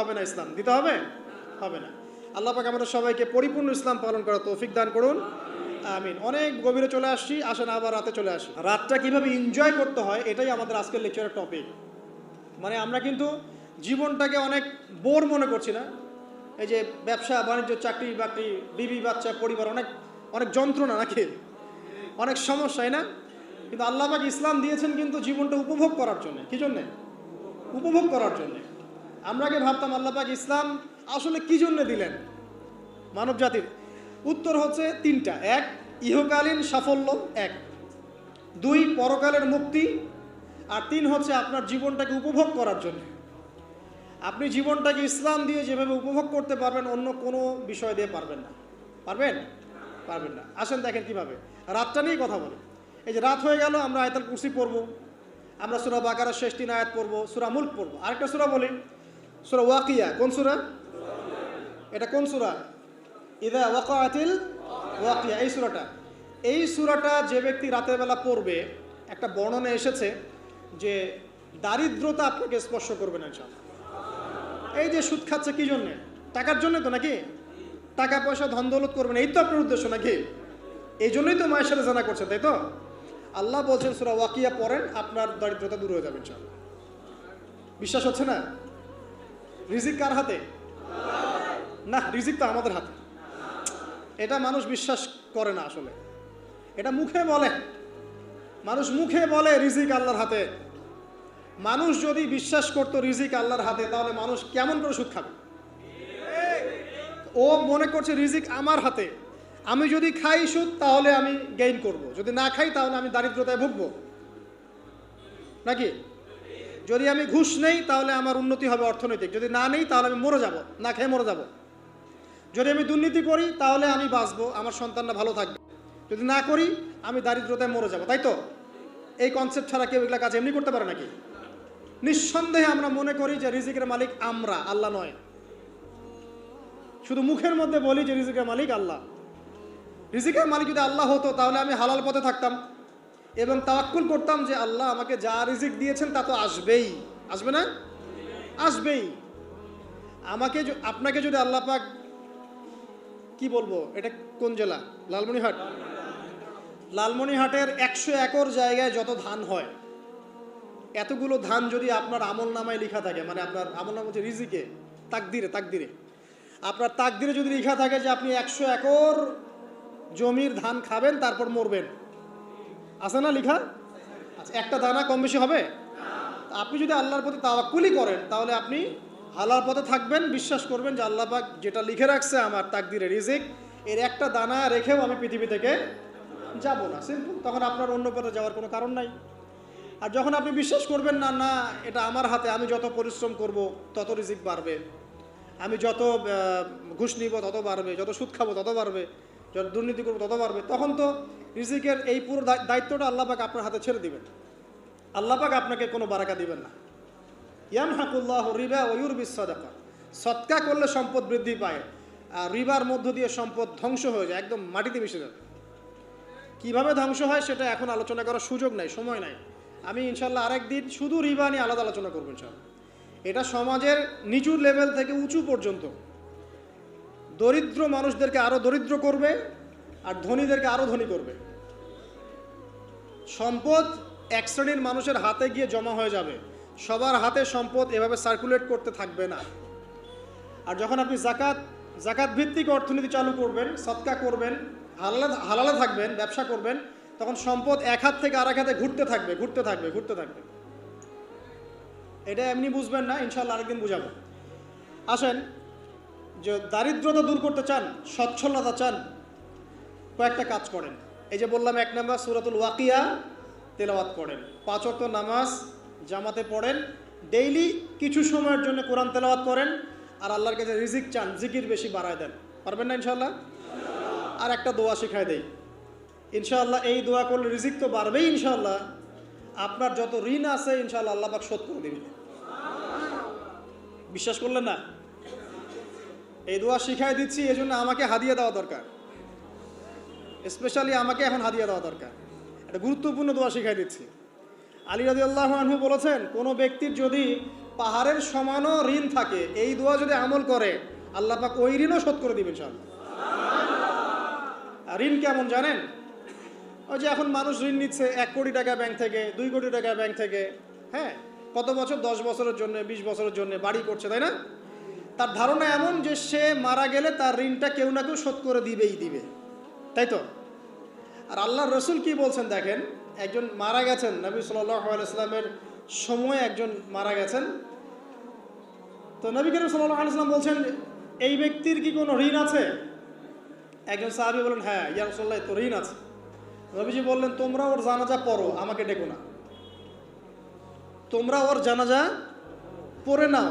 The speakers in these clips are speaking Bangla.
হবে না ইসলাম, দিতে হবে? হবে না। আল্লাহ পাক আমাদের সবাইকে পরিপূর্ণ ইসলাম পালন করার তৌফিক দান করুন। আমিন। অনেক গভীরে চলে আসছি, আসেন আবার রাতে চলে আসি। রাতটা কীভাবে এনজয় করতে হয়, এটাই আমাদের আজকের লেকচারের টপিক মানে আমরা কিন্তু জীবনটাকে অনেক বোর মনে করছি না। এই যে ব্যবসা, বাণিজ্য, চাকরি বাকরি, বিবি, বাচ্চা, পরিবার, অনেক অনেক যন্ত্রণা নাকি? অনেক সমস্যা, তাই না? কিন্তু আল্লাহ পাক ইসলাম দিয়েছেন কিন্তু জীবনটা উপভোগ করার জন্য। কি জন্যে? উপভোগ করার জন্যে। আমরা আগে ভাবতাম আল্লাহ পাক ইসলাম আসলে কি জন্য দিলেন? মানব জাতির। উত্তর হচ্ছে তিনটা। এক, ইহকালীন সাফল্য। এক, দুই, পরকালের মুক্তি। আর তিন হচ্ছে আপনার জীবনটাকে উপভোগ করার জন্য। আপনি জীবনটাকে ইসলাম দিয়ে যেভাবে উপভোগ করতে পারবেন, অন্য কোনো বিষয় দিয়ে পারবেন না। পারবেন? পারবেন না। আসেন দেখেন কীভাবে। রাতটা নিয়ে কথা বলি। এই যে রাত হয়ে গেল, আমরা আয়তাল কুরসি পড়ব। আমরা সুরা বাকারার শেষ তিন আয়াত পড়ব, সুরা মুল্ক পড়ব। আরেকটা সুরা বলি। সুরা ওয়াকিয়া কোন সুরা এটা কোন সুরা ইদা ওয়াকাতিল ওয়াকিয়া, এই সুরাটা এই সুরাটা যে ব্যক্তি রাতের বেলা পড়বে, একটা বর্ণনা এসেছে যে দারিদ্রতা আপনাকে স্পর্শ করবে না, ইনশাআল্লাহ। এই যে সুদ খাচ্ছে কি জন্যে? টাকার জন্য তো নাকি? টাকা, পয়সা, ধন, দৌলত করবেন এই তো আপনার উদ্দেশ্য নাকি? এই জন্যই তো মায়ের সাথে জানা করছে, তাই তো? আল্লাহ বলছেন, সুরা ওয়াকিয়া পড়েন, আপনার দারিদ্রতা দূর হয়ে যাবে, ইনশাআল্লাহ। বিশ্বাস হচ্ছে না? রিজিক কার হাতে? না, রিজিক তো আমাদের হাতে। এটা মানুষ বিশ্বাস করে না আসলে। এটা মুখে বলে। মানুষ মুখে বলে রিজিক আল্লাহর হাতে। মানুষ যদি বিশ্বাস করতো রিজিক আল্লাহর হাতে, তাহলে মানুষ কেমন করে সুদ খাবে? ও মনে করছে রিজিক আমার হাতে। আমি যদি খাই সুদ, তাহলে আমি গেইন করব। যদি না খাই, তাহলে আমি দারিদ্রতায় ভুগবো। নাকি? যদি আমি ঘুষ নেই, তাহলে আমার উন্নতি হবে অর্থনৈতিক। যদি না নেই, তাহলে আমি মরে যাব, না খেয়ে মরে যাব। যদি আমি দুর্নীতি করি, তাহলে আমি বাঁচবো, আমার সন্তানরা ভালো থাকবে। যদি না করি, আমি দারিদ্রতায় মরে যাব, তাই তো? এই কনসেপ্ট ছাড়া কেউ এগুলা কাজ এমনি করতে পারে নাকি? নিঃসন্দেহে আমরা মনে করি যে রিজিকের মালিক আমরা, আল্লাহ নয়। শুধু মুখের মধ্যে বলি যে রিজিকের মালিক আল্লাহ। রিজিকের মালিক যদি আল্লাহ হতো, তাহলে আমি হালাল পথে থাকতাম। এবং তাওয়াক্কুল করতাম যে আল্লাহ আমাকে যা রিজিক দিয়েছেন তা তো আসবেই। আসবে না? আসবেই। আমাকে আপনাকে যদি আল্লাহ পাক, কি বলব? এটা কোন জেলা? লালমনিহাট লালমনিহাটের একশো একর জায়গায় যত ধান হয়, এতগুলো ধান যদি আপনার আমল নামায় লেখা থাকে মানে আপনার আমল নাম হচ্ছে রিজিকে, তাকদিরে তাকদিরে। আপনার তাকদিরে যদি লেখা থাকে যে আপনি একশো একর জমির ধান খাবেন, তারপর মরবেন। আছে না লিখা? আচ্ছা একটা দানা কম বেশি হবে? আপনি যদি আল্লাহর প্রতি তাওয়াক্কুলি করেন, তাহলে আপনি হালাল পথে থাকবেন, বিশ্বাস করবেন যে আল্লাহ পাক যেটা লিখে রাখছে আমার তাকদিরে রিজিক, এর একটা দানা রেখেও আমি পৃথিবী থেকে যাব না। সিম্পল তখন আপনার অন্য পথে যাওয়ার কোনো কারণ নাই। আর যখন আপনি বিশ্বাস করবেন না না, এটা আমার হাতে, আমি যত পরিশ্রম করব, তত রিজিক বাড়বে। আমি যত ঘুষ নিব, তত বাড়বে, যত সুদ খাব, তত বাড়বে। যত দুর্নীতি করব, তত বাড়বে। তখন তো রিজিকের এই পুরো দায়- দায়িত্বটা আল্লাহ পাক আপনার হাতে ছেড়ে দিবেন। আল্লাহ পাক আপনাকে কোনো বারাকা দিবেন না। ইয়াম হাকুল্লাহ রিবা ওয়ুর বিশ্বদাকা সৎকা করলে সম্পদ বৃদ্ধি পায়, আর রিবার মধ্য দিয়ে সম্পদ ধ্বংস হয়ে যায়, একদম মাটিতে মিশে যাবে কীভাবে ধ্বংস হয় সেটা এখন আলোচনা করার সুযোগ নাই, সময় নাই। আমি ইনশাল্লাহ আরেকদিন শুধু রিবা নিয়ে আলাদা আলোচনা করব ইনশাল্লাহ এটা সমাজের নিচু লেভেল থেকে উঁচু পর্যন্ত। দরিদ্র মানুষদেরকে আরও দরিদ্র করবে আর ধনীদেরকে আরও ধনী করবে। সম্পদ এক শ্রেণির মানুষের হাতে গিয়ে জমা হয়ে যাবে। সবার হাতে সম্পদ এভাবে সার্কুলেট করতে থাকবে না। আর যখন আপনি জাকাত জাকাত ভিত্তিক অর্থনীতি চালু করবেন, সৎকা করবেন, হালালে হালালে থাকবেন, ব্যবসা করবেন, তখন সম্পদ এক হাত থেকে আর এক হাতে ঘুরতে থাকবে ঘুরতে থাকবে ঘুরতে থাকবে। এটা এমনি বুঝবেন না ইনশাল্লাহ আরেকদিন বুঝাবো। আসেন যে দারিদ্রতা দূর করতে চান, সচ্ছলতা চান, কয়েকটা কাজ করেন। এই যে বললাম এক নাম্বার সুরাতুল ওয়াকিয়া তেলাওয়াত করেন। পাঁচ ওয়াক্ত নামাজ, জামাতে পড়েন, ডেইলি কিছু সময়ের জন্য কোরআন তেলাওয়াত করেন, আর আল্লাহর কাছে রিজিক চান, জিকির বেশি বাড়ায় দেন। পারবেন না ইনশাল্লাহ আর একটা দোয়া শিখাই দেই। ইনশাআল্লাহ এই দোয়া করলে রিজিক তো বাড়বেই ইনশাআল্লাহ। আপনার যত ঋণ আছে ইনশাআল্লাহ আল্লাহ পাক শোধ করে দিবেন। বিশ্বাস করলেন না? এই দোয়া শিখাই দিচ্ছি এই জন্য আমাকে হাদিয়া দেওয়া দরকার। স্পেশালি আমাকে এখন হাদিয়া দেওয়া দরকার। একটা গুরুত্বপূর্ণ দোয়া শিখাই দিচ্ছি। আলী রাজি আল্লাহ আনহু বলেছেন, কোনো ব্যক্তির যদি পাহাড়ের সমানও ঋণ থাকে, এই দোয়া যদি আমল করে, আল্লাহ পাক ওই ঋণও শোধ করে দিবেন সব ঋণ কেমন জানেন? ওই যে এখন মানুষ ঋণ নিচ্ছে, এক কোটি টাকা ব্যাংক থেকে, দুই কোটি টাকা ব্যাংক থেকে হ্যাঁ? কত বছর? দশ বছরের জন্য, বিশ বছরের জন্য বাড়ি করছে, তাই না? তার ধারণা এমন যে সে মারা গেলে তার ঋণটা কেউ না কেউ শোধ করে দিবেই দিবে। তাই তো? আর আল্লাহ রসুল কি বলছেন দেখেন? একজন মারা গেছেন, নবী সাল্লামের সময় একজন মারা গেছেন। তো নবী করিম সাল্লাম বলছেন, এই ব্যক্তির কি কোনো ঋণ আছে? একজন সাহাবি বলেন হ্যাঁ ইয়া রসল্লাহ তো ঋণ আছে। নবীজি বললেন, তোমরা ওর জানাজা পড়ো, আমাকে ডেকো না। তোমরা ওর জানাজা পড়ে নাও।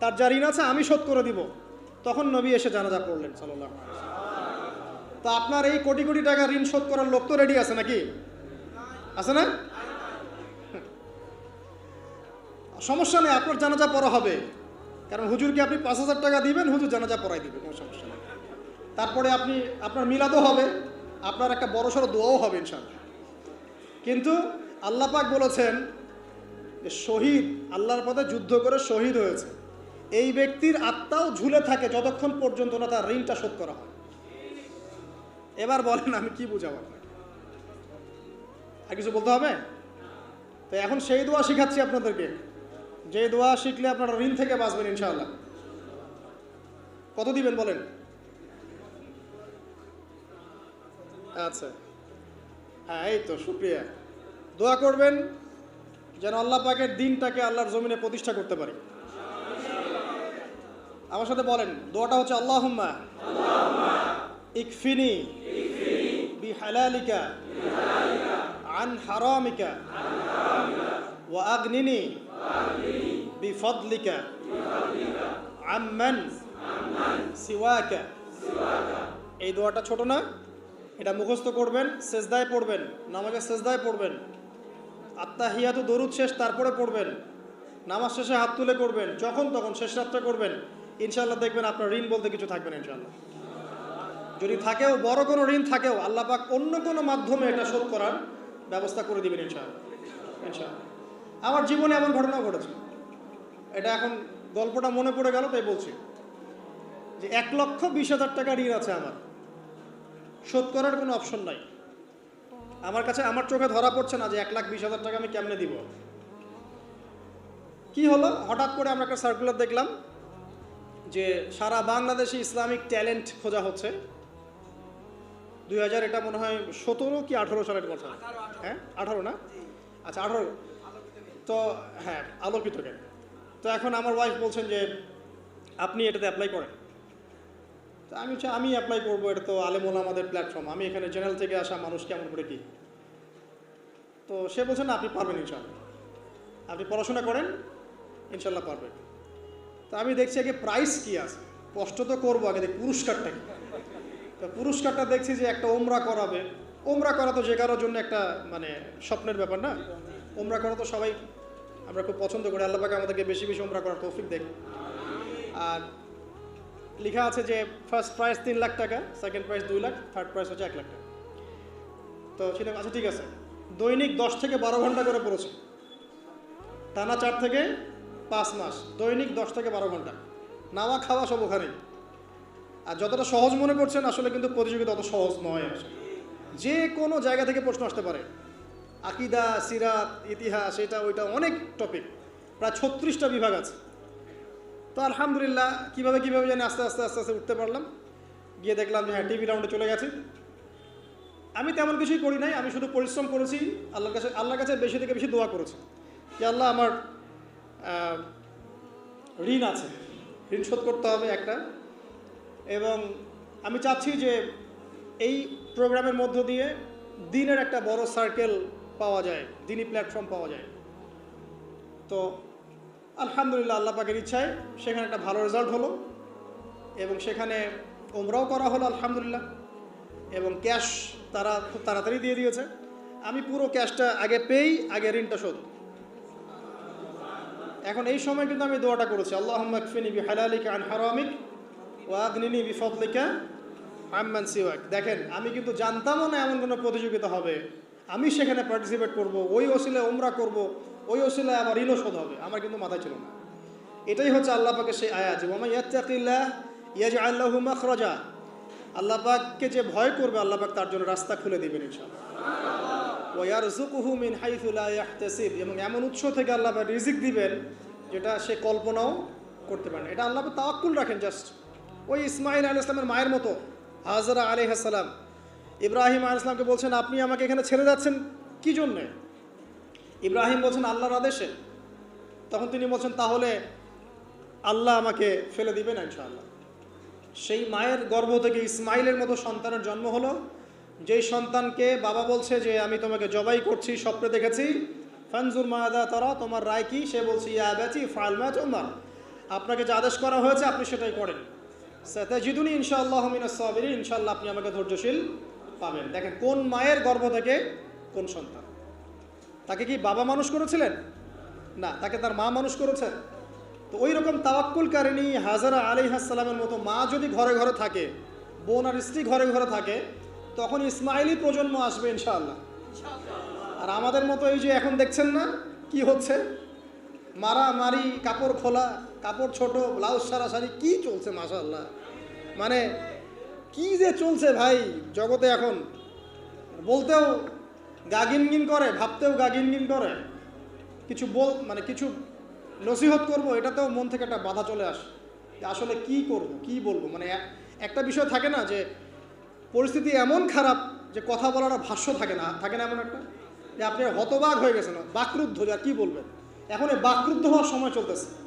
তার যা ঋণ আছে আমি শোধ করে দিব। তখন নবী এসে জানাজা পড়লেন সাল্লাহ তা আপনার এই কোটি কোটি টাকা ঋণ শোধ করার লোক তো রেডি আছে নাকি? আছে না? সমস্যা নেই, আপনার জানাজা পড়া হবে। কারণ হুজুরকে আপনি পাঁচ হাজার টাকা দিবেন? হুজুর জানাজা পড়াই দিবে, কোনো সমস্যা নেই। তারপরে আপনি, আপনার মিলাদও হবে, আপনার একটা বড় সড়ো দোয়াও হবে ইনশাল্লাহ কিন্তু আল্লাহ পাক বলেছেন যে শহীদ, আল্লাহর পথে যুদ্ধ করে শহীদ হয়েছে। এই ব্যক্তির আত্মাও ঝুলে থাকে যতক্ষণ পর্যন্ত না তার ঋণটা শোধ করা হয়। এবার বলেন, আমি কি বুঝাবো আর কিছু বলতে হবে? তো এখন সেই দোয়া শিখাচ্ছি আপনাদেরকে। যে দোয়া শিখলে আপনারা ঋণ থেকে বাঁচবেন, ইনশাআল্লাহ। কত দিবেন বলেন? আচ্ছা। হ্যাঁ এই তো, শুক্রিয়া। দোয়া করবেন যেন আল্লাহ পাকের দিনটাকে আল্লাহর জমিনে প্রতিষ্ঠা করতে পারি। আমার সাথে বলেন দোয়াটা হচ্ছে আল্লাহ ইকফিনি বিহালালিকা عن حرامك وأغنني بفضلك عمن سواك এই দোয়াটা ছোট না এটা মুখস্থ করবেন সেজদায় পড়বেন নামাজের সেজদায় পড়বেন আত্মাহিয়াতু দরুদ শেষ তারপরে পড়বেন নামাজ শেষে হাত তুলে করবেন যখন তখন শেষ রাত্রে করবেন ইনশাল্লাহ দেখবেন আপনার ঋণ বলতে কিছু থাকবে না ইনশাল্লাহ যদি থাকেও, বড় কোনো ঋণ থাকেও, আল্লাহ পাক অন্য কোনো মাধ্যমে এটা শোধ করার ব্যবস্থা করে দিবেন ইনশাআল্লাহ। ইনশাআল্লাহ। আমার জীবনে এমন ঘটনা ঘটেছে। এটা এখন গল্পটা মনে পড়ে গেল, তাই বলছি। যে এক লক্ষ বিশ হাজার টাকা ঋণ আছে আমার। শোধ করার কোনো অপশন নাই। আমার কাছে, আমার চোখে ধরা পড়ছে না যে এক লাখ বিশ হাজার টাকা আমি কেমনে দিব। কি হলো? হঠাৎ করে আমরা একটা সার্কুলার দেখলাম যে সারা বাংলাদেশে ইসলামিক ট্যালেন্ট খোঁজা হচ্ছে। দুই হাজার এটা মনে হয় সতেরো কি আঠারো সালের কথা? হ্যাঁ? আঠারো না? আচ্ছা আঠারো। তো হ্যাঁ আলোকিত জ্ঞান তো এখন আমার ওয়াইফ বলছেন যে আপনি এটাতে অ্যাপ্লাই করেন। তো আমি হচ্ছে আমি অ্যাপ্লাই করব এটা তো আলেমোলা আমাদের প্ল্যাটফর্ম আমি এখানে জেনারেল থেকে আসা মানুষ কেমন করে কি? তো সে বলছেন না আপনি পারবেন ইনশাল্লাহ আপনি পড়াশোনা করেন ইনশাল্লাহ পারবেন। তো আমি দেখছি আগে প্রাইস কি আছে। কষ্ট তো করব আগে, দেখি পুরস্কারটা কি। তো পুরস্কারটা দেখছি যে একটা ওমরা করাবে। ওমরা করা তো যে কারোর জন্য একটা মানে স্বপ্নের ব্যাপার না? ওমরা করা তো সবাই আমরা খুব পছন্দ করি। আল্লাহ পাকে আমাদেরকে বেশি বেশি ওমরা করার তৌফিক দেখ। আর লেখা আছে যে ফার্স্ট প্রাইস তিন লাখ টাকা সেকেন্ড প্রাইস দুই লাখ থার্ড প্রাইস হচ্ছে এক লাখ টাকা। তো সেটা আচ্ছা ঠিক আছে। দৈনিক দশ থেকে বারো ঘণ্টা করে পড়েছে। টানা চার থেকে পাঁচ মাস, দৈনিক দশ থেকে বারো ঘণ্টা। নাওয়া খাওয়া সব ওখানেই। আর যতটা সহজ মনে করছেন, আসলে কিন্তু প্রতিযোগিতা অত সহজ নয় আসলে। যে কোনো জায়গা থেকে প্রশ্ন আসতে পারে। আকিদা, সিরাত, ইতিহাস, এটা, ওইটা, অনেক টপিক প্রায় ছত্রিশটা বিভাগ আছে। তো আলহামদুলিল্লাহ, কীভাবে কীভাবে জানি আস্তে আস্তে আস্তে আস্তে উঠতে পারলাম। গিয়ে দেখলাম যে হ্যাঁ টিভি রাউন্ডে চলে গেছে। আমি তেমন কিছুই করি নাই, আমি শুধু পরিশ্রম করেছি, আল্লাহর কাছে আল্লাহর কাছে বেশি থেকে বেশি দোয়া করেছি। যে আল্লাহ আমার ঋণ আছে। ঋণ শোধ করতে হবে একটা। এবং আমি চাচ্ছি যে এই প্রোগ্রামের মধ্য দিয়ে দিনের একটা বড় সার্কেল পাওয়া যায় দিনই প্ল্যাটফর্ম পাওয়া যায়। তো আলহামদুলিল্লাহ আল্লাহ পাকের ইচ্ছায় সেখানে একটা ভালো রেজাল্ট হলো এবং সেখানে ওমরাও করা হলো আলহামদুলিল্লাহ এবং ক্যাশ তারা খুব তাড়াতাড়ি দিয়ে দিয়েছে। আমি পুরো ক্যাশটা আগে পেয়েই আগে ঋণটা শোধ এখন এই সময় কিন্তু আমি দোয়াটা করেছি আল্লাহ মাকফিনি বি হালালিকা আন হারামিক ওয়াগনিনি বি ফদলিকা আম্মান সিওয়াক। দেখেন, আমি কিন্তু জানতামও না এমন কোনো প্রতিযোগিতা হবে। আমি সেখানে পার্টিসিপেট করব, ওই ওসিলে ওমরা করব, ওই ওসিলে আমার ঋণও শোধ হবে, আমার কিন্তু মাথায় ছিল না। এটাই হচ্ছে আল্লাহ পাকের সেই আয়াত যে ওমা ইয়াত্তাকিল্লাহ ইয়াজ আল্লাহু মাখরাজা। আল্লাহ পাককে যে ভয় করবে, আল্লাহ পাক তার জন্য রাস্তা খুলে দিবেন ইনশাআল্লাহ। ওয়ারজুকুহু মিন হাইথু লা ইয়াহতাসিব। এবং এমন উৎস থেকে আল্লাহ রিজিক দিবেন যেটা সে কল্পনাও করতে পারে এটা আল্লাহ তাওয়াক্কুল রাখেন জাস্ট ওই ইসমাইল আলাইহিস ইসলামের মায়ের মতো, হাজরা আলাইহিস সালাম। ইব্রাহিম আলাইহিস সালামকে বলছেন, আপনি আমাকে এখানে ছেড়ে যাচ্ছেন কি জন্যে? ইব্রাহিম বলছেন, আল্লাহর আদেশে। তখন তিনি বলছেন, তাহলে আল্লাহ আমাকে ফেলে দিবেন ইনশাআল্লাহ। সেই মায়ের গর্ভ থেকে ইসমাইলের মতো সন্তানের জন্ম হলো। যেই সন্তানকে বাবা বলছে যে, আমি তোমাকে জবাই করছি, স্বপ্নে দেখেছি। ফানজুর মায়াদা তারা, তোমার রায় কি? সে বলছে, ইয়া বেচি ফালমা তোমার। আপনাকে যে আদেশ করা হয়েছে, আপনি সেটাই করেন। জিদুনি ইনশাআল্লাহ মিনাস সাবিরিন, ইনশাআল্লাহ আপনি আমাকে ধৈর্যশীল পাবেন। দেখেন, কোন মায়ের গর্ভ থেকে কোন সন্তান? তাকে কি বাবা মানুষ করেছিলেন? না, তাকে তার মা মানুষ করেছেন তো ওই রকম তাওয়াক্কুল কারিনী হাজারা আলী হাসালামের মতো মা যদি ঘরে ঘরে থাকে, বোন আর স্ত্রী ঘরে ঘরে থাকে তখন ইসমাইলি প্রজন্ম আসবে ইনশাআল্লাহ। আর আমাদের মতো এই যে এখন দেখছেন না কি হচ্ছে? মারামারি কাপড় খোলা কাপড় ছোট ব্লাউজ সারা সারি কি চলছে মাশাআল্লাহ? মানে কি যে চলছে ভাই জগতে এখন। বলতেও গাগিনগিন করে ভাবতেও গাগিনগিন করে। কিছু বল মানে কিছু নসিহত করব এটাতেও মন থেকে একটা বাধা চলে আসে যে আসলে কি করব কি বলব? মানে এক- একটা বিষয় থাকে না যে পরিস্থিতি এমন খারাপ যে কথা বলার ভাষ্য থাকে না। থাকে না এমন একটা? যে আপনি হতবাক হয়ে গেছেন, বাকরুদ্ধ, যা কি বলবেন? এখন এই বাকরুদ্ধ হওয়ার সময় চলতেছে।